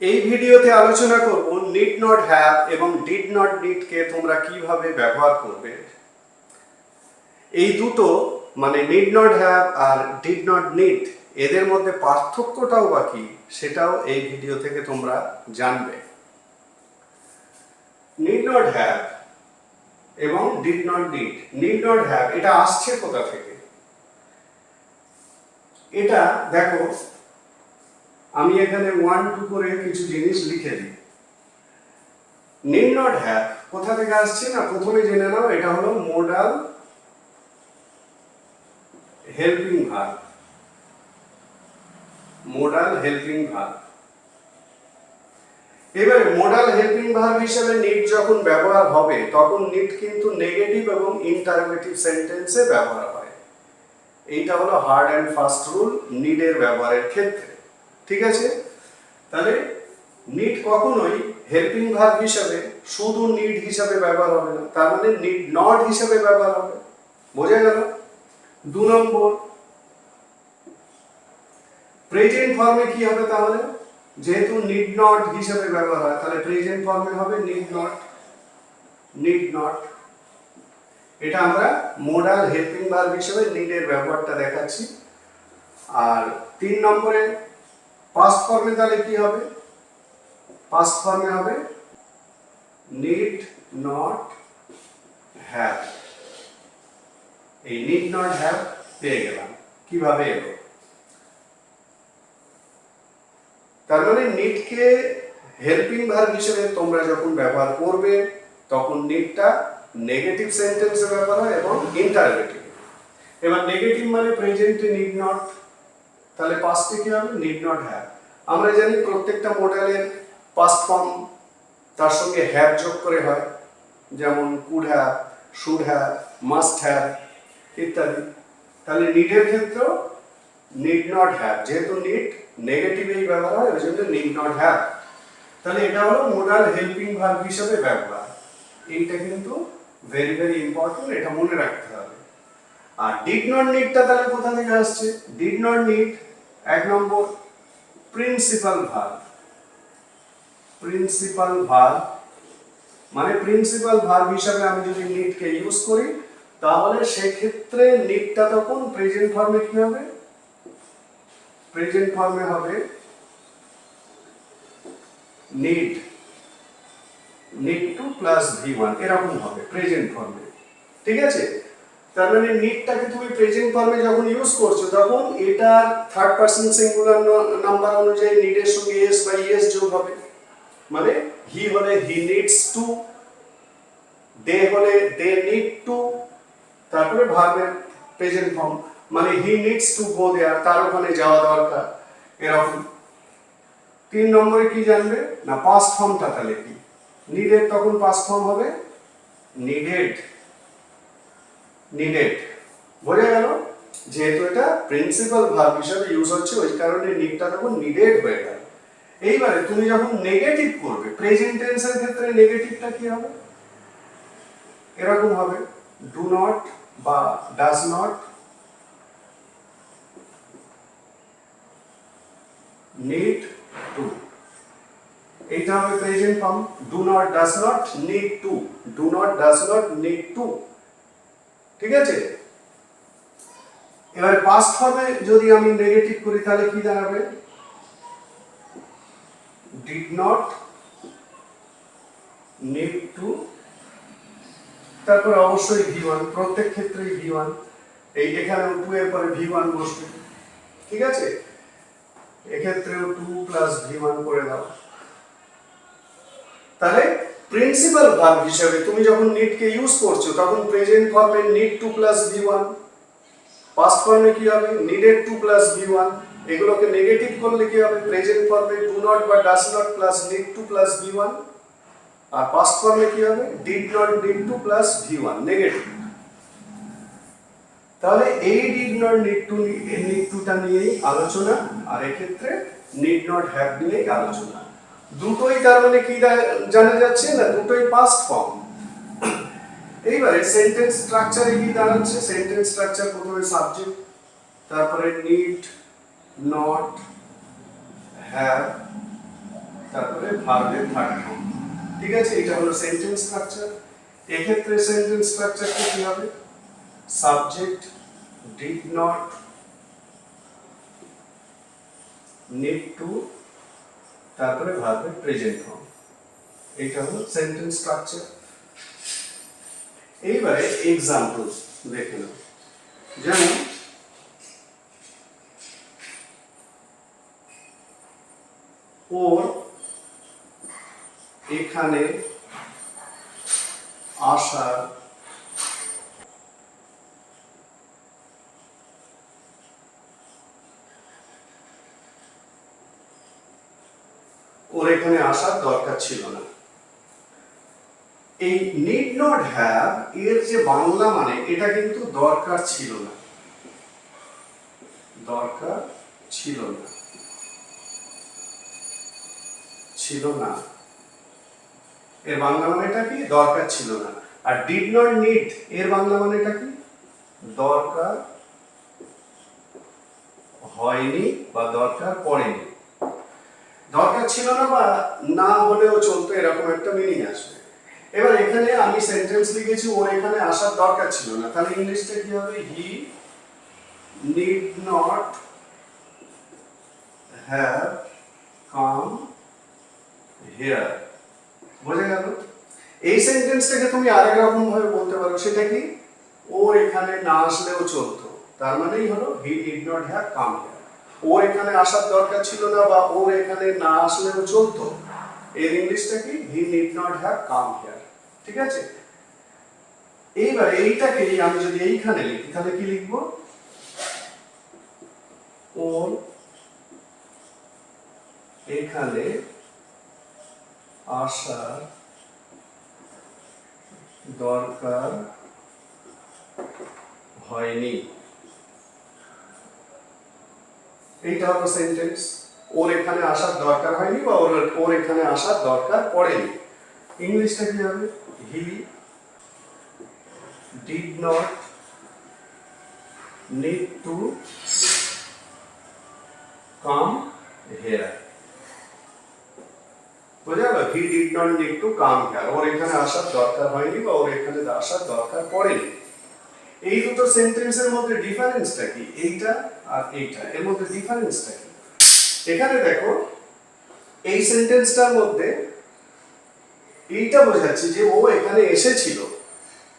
এই ভিডিওতে আলোচনা করব নিড নট হ্যাভ এবং ডিড নট নিডকে তোমরা কীভাবে ব্যবহার করবে। এই দুটো মানে নিড নট হ্যাভ আর ডিড নট নিড এদের মধ্যে পার্থক্যটাও বা কি সেটাও এই ভিডিও থেকে তোমরা জানবে। নিড নট হ্যাভ এবং did not need need not have এটা আসছে কোথা থেকে? এটা, দেখো আমি এখানে ওয়ান টু করে কিছু জিনিস লিখে দিই। নট হ্যাভ কোথা থেকে আসছে না? প্রথমে জেনে নাও, এটা হলো modal helping verb modal helping verb এবারে মোডাল হেল্পিং ভার্ব হিসেবে নিট যখন ব্যবহার হবে, তখন নিট কিন্তু নেগেটিভ এবং ইন্টারোগেটিভ সেন্টেন্সে ব্যবহার হয়। এইটা হলো হার্ড অ্যান্ড ফাস্ট রুল নিডের ব্যবহারের ক্ষেত্রে। ঠিক আছে? তাহলে নিট কখনোই হেল্পিং ভার্ব হিসাবে, শুধু নিড হিসাবে ব্যবহার হবে না, তার মানে নিড নট হিসাবে ব্যবহার হবে। বোঝা গেল? দু নম্বর। প্রেজেন্ট ফর্মে কি হবে তাহলে? যেহেতু নিড নট হিসাবে ব্যবহার হয়, তাহলে প্রেজেন্ট ফর্মে হবে নিড নট নিড নট এটা আমরা মোডাল হেল্পিং ভার্ব হিসেবে নিডের ব্যবহারটা দেখাচ্ছি। আর তিন নম্বরে পাস্ট ফর্মে তাহলে কি হবে? পাস্ট ফর্মে হবে নিড নট হ্যাভ এই নিড নট হ্যাভ পেয়ে গেলাম। কীভাবে এলো? তার মানে নিডকে হেল্পিং ভার্ব হিসেবে তোমরা যখন ব্যবহার করবে, তখন নিডটা নেগেটিভ সেন্টেন্সে ব্যবহার হয় এবং ইন্টারোগেটিভ এবার নেগেটিভ মানে প্রেজেন্টে নিড নট তাহলে পাস্টে কি হবে? নিড নট হ্যাভ আমরা জানি প্রত্যেকটা মডেলের পাস্ট ফর্ম তার সঙ্গে হ্যাভ যোগ করে হয়। যেমন could have should have must have ইত্যাদি। তাহলে নিডের ক্ষেত্রেও নিড নট হ্যাভ যেহেতু নিড নেগেটিভেই ব্যবহার হয় ওই জন্য নিড নট হ্যাভ তাহলে এটা হলো মোডাল হেল্পিং ভার্ব হিসেবে ব্যবহার। এইটা কিন্তু ভেরি ভেরি ইম্পর্টেন্ট এটা মনে রাখতে হবে। আর ডিড নট নিডটা তাহলে কোথা থেকে আসছে? ডিড নট নিড এক নম্বর প্রিন্সিপাল ভার্ব প্রিন্সিপাল ভার্ব মানে প্রিন্সিপাল ভার্ব হিসাবে আমি যদি নিডকে ইউজ করি, তাহলে সেক্ষেত্রে নিডটা তখন প্রেজেন্ট ফর্মে কি হবে? প্রেজেন্ট ফর্মে হবে need need to plus V one এরকম হবে প্রেজেন্ট ফর্মে ঠিক আছে? তার মানে নিডটাকে তুমি প্রেজেন্ট ফর্মে যখন ইউজ করছ, তখন এটার থার্ড পার্সন সিঙ্গুলার নাম্বার অনুযায়ী নিডের সঙ্গে এস বা ইএস যোগ হবে। মানে হি হলে হি নিডস টু দে হলে দে নিড টু তারপরে ভার্বের প্রেজেন্ট ফর্ম মানে হি নিডস টু গো দেয়ার তার ওখানে যাওয়া দরকার, এরকম। তিন নম্বরে কি জানবে? না পাস্ট ফর্মটা তাহলে কি? নিডেড তখন পাস্ট ফর্ম হবে? নিডেড নিডেড বোঝা গেল যেহেতু এটা প্রিন্সিপাল ভার্ব হিসাবে ইউজ হচ্ছে, ওই কারণে নিডটা তখন নিডেড হয়ে গেল। এইবারে তুমি যখন নেগেটিভ করবে প্রেজেন্ট টেন্সের ক্ষেত্রে নেগেটিভটা কি হবে? এরকম হবে ডু নট বা ডাজ নট নিড টু এইটা হবে present form do not does not need to do not does not need to ঠিক আছে? এবারে পাস্ট ফর্মে যদি আমি নেগেটিভ করি, তাহলে কি দাঁড়াবে? ডিড নট নিড টু তারপর অবশ্যই ভি ওয়ান প্রত্যেক ক্ষেত্রেই ভি ওয়ান এই এখানেও টু এর পরে ভি ওয়ান বসবে, ঠিক আছে? এক্ষেত্রেও টু প্লাস ভি ওয়ান করে দাও। তাহলে প্রিন্সিপাল ভার্ব হিসেবে তুমি যখন নিডকে ইউজ করছ, তখন প্রেজেন্ট ফর্মে need to plus V one past ফর্মে কি হবে? Needed to plus V one এগুলোকে নেগেটিভ করলে কি হবে? প্রেজেন্ট ফর্মে ডু নট বা does not plus need to plus V one R past ফর্মে কি হবে? Did not did to plus V one negative তাহলে এই did not need to need টুটা নিয়েই আলোচনা, আর এক্ষেত্রে নিড নট হ্যাভ নিয়েই আলোচনা। দুটোই তার মানে কি জানা যাচ্ছে না? দুটোই পাস্ট ফর্ম এইবারে সেন্টেন্স স্ট্রাকচারে কি দাঁড়াচ্ছে? সেন্টেন্স স্ট্রাকচার প্রথমে সাবজেক্ট তারপরে নিড নট হ্যাভ তারপরে ভার্বের থার্ড ঠিক আছে? এটা হলো সেন্টেন্স স্ট্রাকচার এক্ষেত্রে সেন্টেন্স স্ট্রাকচারটা কি হবে? Subject did not need to তারপরে ভার্বের প্রেজেন্ট ফর্ম এটা হলো সেন্টেন্স স্ট্রাকচার এইবারে এক্সাম্পল দেখে নাও। যেমন, ওর এখানে আসার ওর এখানে আসার দরকার ছিল না। এই নিড নট হ্যাভ এর যে বাংলা মানে এটা কিন্তু দরকার ছিল না। দরকার ছিল না। ছিল না। এর বাংলা মানেটা কি? দরকার ছিল না। আর ডিড নট নিড এর বাংলা মানেটা কি? দরকার হয়নি বা দরকার পড়েনি। দরকার ছিল না বা না হলেও চলতো, এরকম একটা মিনিং আসবে। এবার এখানে আমি সেন্টেন্স লিখেছি, ওর এখানে আসার দরকার ছিল না। তাহলে ইংলিশটা কি হবে? He need not have come here বোঝা গেল? এই সেন্টেন্সটাকে তুমি আরেক রকম ভাবে বলতে পারো। সেটা কি? ওর এখানে না আসলেও চলতো। তার মানেই হলো he did not have come here ওর এখানে আসার দরকার ছিল না বা ওর এখানে না আসলেও চলতো। এর ইংলিশটা কি? He need not have come here ঠিক আছে? এইবার এইটাকে আমি যদি এইখানে লিখি, তাহলে কি লিখব? ওর এখানে আসার দরকার হয়নি। এইটা হলো সেন্টেন্স ওর এখানে আসার দরকার হয়নি বা ওর ওর এখানে আসার দরকার পড়েনি। ইংলিশটা কি হবে? He did not need to come here বোঝা গেল? He did not need to come here ওর এখানে আসার দরকার হয়নি বা ওর এখানে আসার দরকার পড়েনি। এই দুটো সেন্টেন্সের মধ্যে ডিফারেন্সটা কি? এইটা আর এইটা, এর মধ্যে ডিফারেন্সটা কি? এখানে দেখো, এই সেন্টেন্সটার মধ্যে এইটা বোঝাচ্ছে যে ও এখানে এসেছিল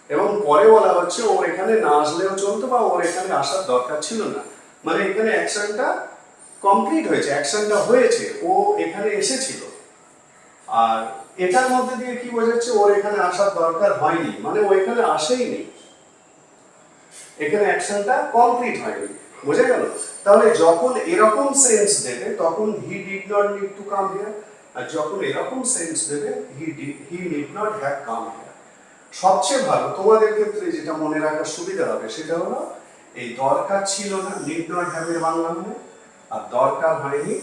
এবং পরে বলা হচ্ছে ওর এখানে না আসলেও চলতো বা ওর এখানে আসার দরকার ছিল না। মানে এখানে অ্যাকশনটা কমপ্লিট হয়েছে অ্যাকশনটা হয়েছে, ও এখানে এসেছিল। আর এটার মধ্যে দিয়ে কি বোঝাচ্ছে, ওর এখানে আসার দরকার হয়নি মানে ও এখানে আসেইনি এখানে অ্যাকশনটা কমপ্লিট হয়নি। বুঝে গেল? তাহলে যখন এরকম সেন্স দেবে, তখন he did not need to come here আর যখন এরকম সেন্স দেবে he he need not have come here সবচেয়ে ভালো, তোমাদের ক্ষেত্রে যেটা মনে রাখার সুবিধা হবে, সেটা হলো এই দরকার ছিল না নিড নট হ্যাভ এর বাংলা মানে আর দরকার হয়নি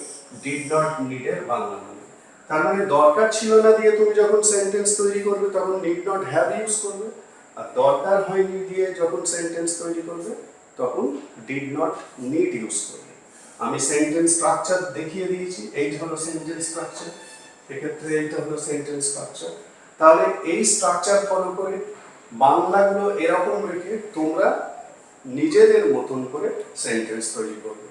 ডিড নট নিড এর বাংলা মানে। তার মানে দরকার ছিল না দিয়ে তুমি যখন সেন্টেন্স তৈরি করবে, তখন নিড নট হ্যাভ ইউজ করবে, আর দরকার হয়নি দিয়ে যখন সেন্টেন্স তৈরি করবে তখন ডিড নট নিড ইউজ করবে। আমি সেন্টেন্স স্ট্রাকচার দেখিয়ে দিয়েছি এইটা হলো সেন্টেন্স স্ট্রাকচার এক্ষেত্রে এইটা হলো সেন্টেন্স স্ট্রাকচার তাহলে এই স্ট্রাকচার ফলো করে বাংলাগুলো এরকম রেখে তোমরা নিজেদের মতন করে সেন্টেন্স তৈরি করবে।